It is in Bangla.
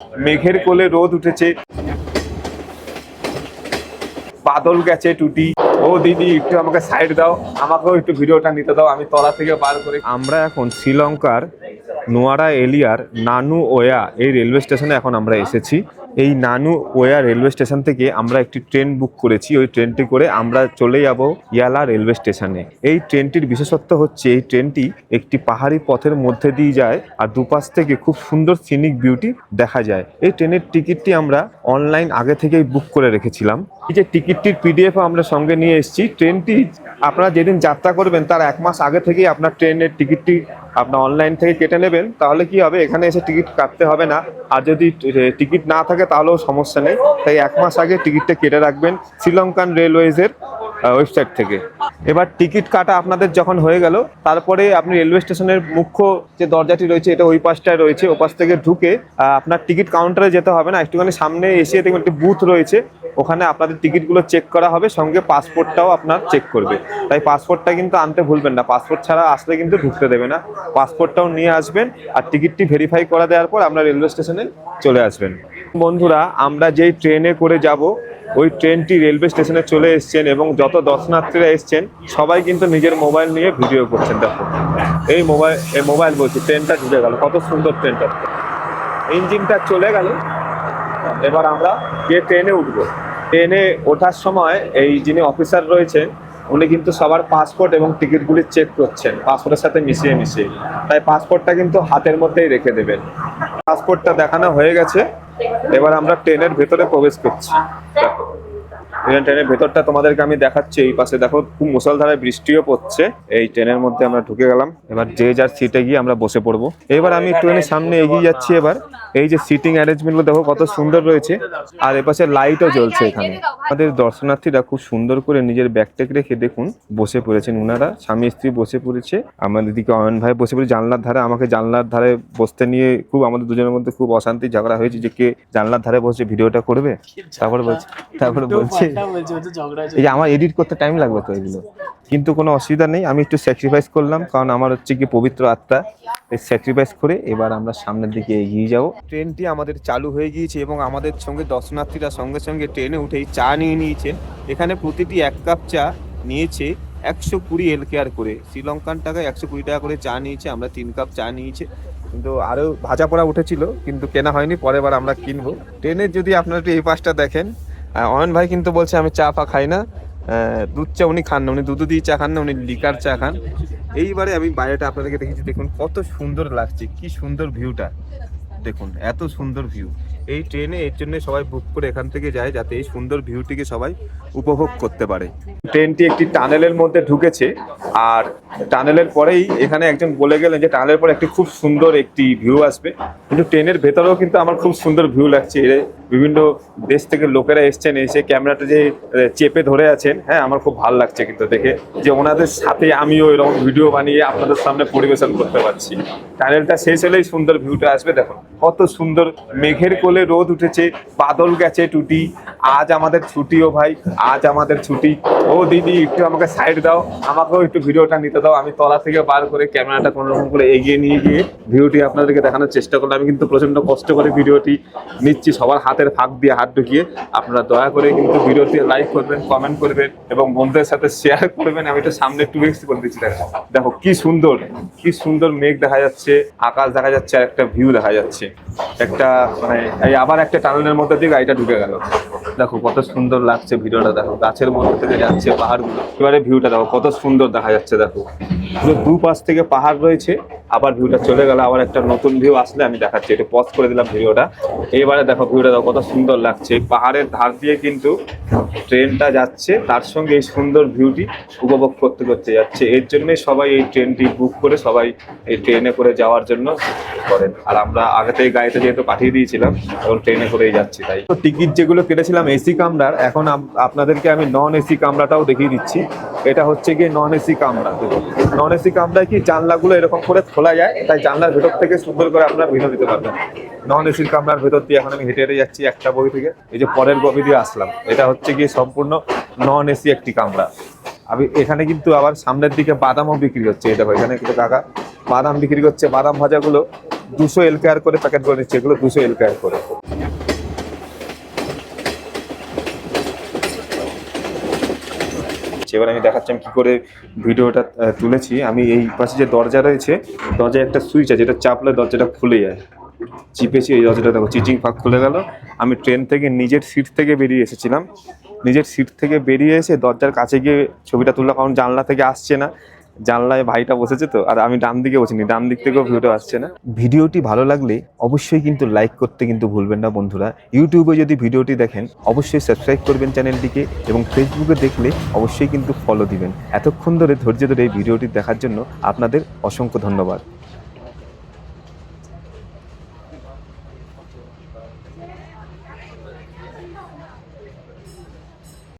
মেঘের কোলে রোদ উঠেছে। বাদল গেছে টুটি। ও দিদি, একটু আমাকে সাইড দাও। আমাকেও একটু ভিডিওটা নিতে দাও, আমি তলা থেকে বার করে আমরা এখন শ্রীলঙ্কার নোয়ারা এলিয়ার নানু ওয়া এই রেলওয়ে স্টেশনে এখন আমরা এসেছি। এই নানু ওয়া রেলওয়ে স্টেশন থেকে আমরা একটি ট্রেন বুক করেছি। ওই ট্রেনটি করে আমরা চলে যাব ইয়ালা রেলওয়ে স্টেশনে। এই ট্রেনটির বিশেষত্ব হচ্ছে এই ট্রেনটি একটি পাহাড়ি পথের মধ্যে দিয়ে যায় আর দুপাশ থেকে খুব সুন্দর সিনিক বিউটি দেখা যায়। এই ট্রেনের টিকিটটি আমরা অনলাইন আগে থেকেই বুক করে রেখেছিলাম। এই যে টিকিটটির পিডিএফ আমরা সঙ্গে নিয়ে এসেছি। ট্রেনটি আপনারা যেদিন যাত্রা করবেন তার এক মাস আগে থেকেই আপনার ট্রেনের টিকিটটি আপনার অনলাইন থেকে কেটে নেবেন, তাহলে কি হবে? এখানে এসে টিকিট কাটতে হবে না। আর যদি টিকিট না থাকে, তাহলেও সমস্যা নেই। তাই এক মাস আগে টিকিটটা কেটে রাখবেন। শ্রীলঙ্কান রেলওয়েজের ওয়েবসাইট থেকে। এবার টিকিট কাটা আপনাদের যখন হয়ে গেল, তারপরে আপনি রেলওয়ে স্টেশনের মুখ্য যে দরজাটি রয়েছে, এটা ওই পাশটায় রয়েছে, ওপাশ থেকে ঢুকে আপনার টিকিট কাউন্টারে যেতে হবে না, একটুখানি সামনে এসে দেখবেন একটি বুথ রয়েছে, ওখানে আপনাদের টিকিটগুলো চেক করা হবে, সঙ্গে পাসপোর্টটাও আপনার চেক করবে। তাই পাসপোর্টটা কিন্তু আনতে ভুলবেন না পাসপোর্ট ছাড়া আসলে কিন্তু ঢুকতে দেবে না। পাসপোর্টটাও নিয়ে আসবেন, আর টিকিটটি ভেরিফাই করা দেওয়ার পর আপনার রেলওয়ে স্টেশনে চলে আসবেন। বন্ধুরা, আমরা যেই ট্রেনে করে যাব ওই ট্রেনটি রেলওয়ে স্টেশনে চলে এসছেন এবং যত দর্শনার্থীরা এসছেন, সবাই কিন্তু নিজের মোবাইল নিয়ে ভিডিও করছেন, দেখো। এই মোবাইল এই মোবাইল বলছি, ট্রেনটা ঢুকে গেল, কত সুন্দর ট্রেনটা। ইঞ্জিনটা চলে গেল। এবার আমরা গিয়ে ট্রেনে উঠবো। ট্রেনে ওঠার সময় এই যিনি অফিসার রয়েছেন, উনি কিন্তু সবার পাসপোর্ট এবং টিকিটগুলি চেক করছেন, পাসপোর্টের সাথে মিশিয়ে মিশিয়ে। তাই পাসপোর্টটা কিন্তু হাতের মধ্যেই রেখে দেবেন। পাসপোর্টটা দেখানো হয়ে গেছে। এবার আমরা ট্রেনের ভেতরে প্রবেশ করছি। ট্রেন ট্রেনের ভেতরটা তোমাদেরকে আমি দেখাচ্ছি, এই পাশে দেখো খুব মুসলধারায় বৃষ্টিও পড়ছে। এই ট্রেনের মধ্যে আমরা ঢুকে গেলাম। এবার যে যার সিটে গিয়ে আমরা বসে পড়ব। এবার আমি ট্রেনের সামনে এগিয়ে যাচ্ছি এবার। এই যে সিটিং অ্যারেঞ্জমেন্ট দেখো কত সুন্দর রয়েছে। আর এপাশে লাইটও জ্বলছে এখানে। আমাদের দর্শনার্থীরা খুব সুন্দর করে নিজের ব্যাগটেক রেখে দেখুন, বসে পড়েছেন উনারা। স্বামী, স্ত্রী বসে পড়েছে। আমাদের দিকে অয়ন ভাই বসে পড়ে জানলার ধারে। আমাকে জানলার ধারে বসতে নিয়ে খুব আমাদের দুজনের মধ্যে খুব অশান্তি ঝগড়া হয়েছে যে কে জানলার ধারে বসে ভিডিওটা করবে? তারপর বলছে, তারপরে বলছে এই যে আমার এডিট করতে টাইম লাগবে তো এগুলো। কিন্তু কোনো অসুবিধা নেই আমি একটু স্যাক্রিফাইস করলাম কারণ আমার হচ্ছে কি পবিত্র আত্মা। এই স্যাক্রিফাইস করে এবার আমরা সামনের দিকে এগিয়ে যাব। ট্রেনটি আমাদের চালু হয়ে গিয়েছে এবং আমাদের সঙ্গে দর্শনার্থীরা সঙ্গে সঙ্গে ট্রেনে উঠেই চা নিয়ে নিয়েছেন এখানে প্রতিটি এক কাপ চা নিয়েছে একশো কুড়ি এল কেয়ার করে। শ্রীলঙ্কান টাকায় একশো কুড়ি টাকা করে চা নিয়েছে আমরা তিন কাপ চা নিয়েছে। কিন্তু আরও ভাজা পোড়া উঠেছিল কিন্তু কেনা হয়নি পরের বার আমরা কিনবো। ট্রেনের যদি আপনারা একটু এই পাশটা দেখেন অয়ন ভাই কিন্তু বলছে, আমি চা ফা খাই না। দুধ চা উনি খান না, উনি দুধ দিয়ে চা খান না, উনি লিকার চা খান। এইবারে আমি বাইরেটা আপনাদেরকে দেখেছি, দেখুন কত সুন্দর লাগছে, কি সুন্দর ভিউটা। দেখুন, এত সুন্দর ভিউ। এই ট্রেনে এর জন্য সবাই বুক করে এখান থেকে যায় যাতে এই সুন্দর ভিউটিকে সবাই উপভোগ করতে পারে। ট্রেনটি একটি টানেলের মধ্যে ঢুকেছে আর টানেলের পরেই এখানে একজন বলে গেলেন যে টানেলের পরে একটি খুব সুন্দর একটি ভিউ আসবে। কিন্তু ট্রেনের ভেতরেও কিন্তু আমার খুব সুন্দর ভিউ লাগছে। বিভিন্ন দেশ থেকে লোকেরা এসছেন, এসে ক্যামেরাটা যে চেপে ধরে আছেন হ্যাঁ আমার খুব ভালো লাগছে কিন্তু দেখে যে ওনাদের সাথে আমিও এরকম ভিডিও বানিয়ে আপনাদের সামনে পরিবেশন করতে পারছি। টানেলটা শেষ হলেই সুন্দর ভিউটা আসবে দেখো কত সুন্দর মেঘের কোলে রোদ উঠেছে, বাদল গেছে টুটি। আজ আমাদের ছুটিও ভাই, আজ আমাদের ছুটি। ও দিদি, একটু আমাকে সাইড দাও, আমাকেও একটু ভিডিওটা নিতে দাও। আমি তলা থেকে বার করে ক্যামেরাটা কোনো রকম করে এগিয়ে নিয়ে গিয়ে ভিডিওটি আপনাদেরকে দেখানোর চেষ্টা করলাম। আমি কিন্তু প্রচণ্ড কষ্ট করে ভিডিওটি নিচ্ছি, সবার হাতের ফাঁক দিয়ে হাত ঢুকিয়ে। আপনারা দয়া করে কিন্তু ভিডিওটি লাইক করবেন কমেন্ট করবেন এবং বন্ধুদের সাথে শেয়ার করবেন। আমি একটু সামনে একটু বেশি করে দিচ্ছি, দেখো। দেখো, কি সুন্দর কি সুন্দর মেঘ দেখা যাচ্ছে, আকাশ দেখা যাচ্ছে আর একটা ভিউ দেখা যাচ্ছে। একটা মানে এই আবার একটা টানেলের মধ্যে দিয়ে গাড়িটা ঢুকে গেল। দেখো, কত সুন্দর লাগছে ভিডিওটা, দেখো, গাছের মধ্যে থেকে যাচ্ছে পাহাড়গুলো। এবারে ভিউটা দেখো, কত সুন্দর দেখা যাচ্ছে, দেখো। দু পাশ থেকে পাহাড় রয়েছে, আবার ভিউটা চলে গেল, আবার একটা নতুন ভিউ আসলে আমি দেখাচ্ছি। একটু পজ করে দিলাম ভিডিওটা। এবারে দেখো ভিউটা দেখো, কত সুন্দর লাগছে। পাহাড়ের ধার দিয়ে কিন্তু ট্রেনটা যাচ্ছে, তার সঙ্গে এই সুন্দর ভিউটি উপভোগ করতে করতে যাচ্ছে। এর জন্যই সবাই এই ট্রেনটি বুক করে, সবাই এই ট্রেনে করে যাওয়ার জন্য করেন। আর আমরা আগে থেকে গাড়িতে যেহেতু পাঠিয়ে দিয়েছিলাম, এখন ট্রেনে করেই যাচ্ছি, তাই। তো টিকিট যেগুলো কেটেছিলাম এসি কামরার, এখন আপ- আপনাদেরকে আমি নন এসি কামরাটাও দেখিয়ে দিচ্ছি। এটা হচ্ছে গিয়ে নন এসি কামরা নন এসি কামরায় কি জানলাগুলো এরকম করে খোলা যায়? তাই জানলার ভেতর থেকে সুন্দর করে আপনারা ভিডিও দিতে পারবেন। নন এসির কামরার ভেতর দিয়ে এখন আমি হেঁটে হেঁটে যাচ্ছি একটা বই থেকে। এই যে পরের বগি দিয়ে আসলাম। এটা হচ্ছে গিয়ে সম্পূর্ণ নন এসি একটি কামরা। আমি এখানে কিন্তু আবার সামনের দিকে বাদামও বিক্রি হচ্ছে। এটা এখানে কিন্তু কাকা বাদাম বিক্রি করছে। বাদাম ভাজাগুলো দুশো এলকেআর করে প্যাকেট করে নিচ্ছে। এগুলো দুশো এলকেআর করে। এবার আমি দেখাচ্ছি আমি কি করে ভিডিওটা তুলেছি। আমি এই পাশে যে দরজা রয়েছে, দরজায় একটা সুইচ আছে, যেটা চাপলে দরজাটা খুলে যায়। চিপেছি এই দরজাটা, দেখো চিচিং ফাঁক খুলে গেল। আমি ট্রেন থেকে নিজের সিট থেকে বেরিয়ে এসেছিলাম। নিজের সিট থেকে বেরিয়ে এসে দরজার কাছে গিয়ে ছবিটা তুললাম, কারণ জানলা থেকে আসছে না। জানলায় ভাইটা বসেছে তো, আর আমি ডান দিকে বসিনি, ডান দিক থেকেও ভিডিওটা আসছে না। ভিডিওটি ভালো লাগলে অবশ্যই কিন্তু লাইক করতে কিন্তু ভুলবেন না বন্ধুরা। ইউটিউবে যদি ভিডিওটি দেখেন, অবশ্যই সাবস্ক্রাইব করবেন চ্যানেলটিকে এবং ফেসবুকে দেখলে অবশ্যই কিন্তু ফলো দিবেন। এতক্ষণ ধরে ধৈর্য ধরে এই ভিডিওটি দেখার জন্য আপনাদের অসংখ্য ধন্যবাদ।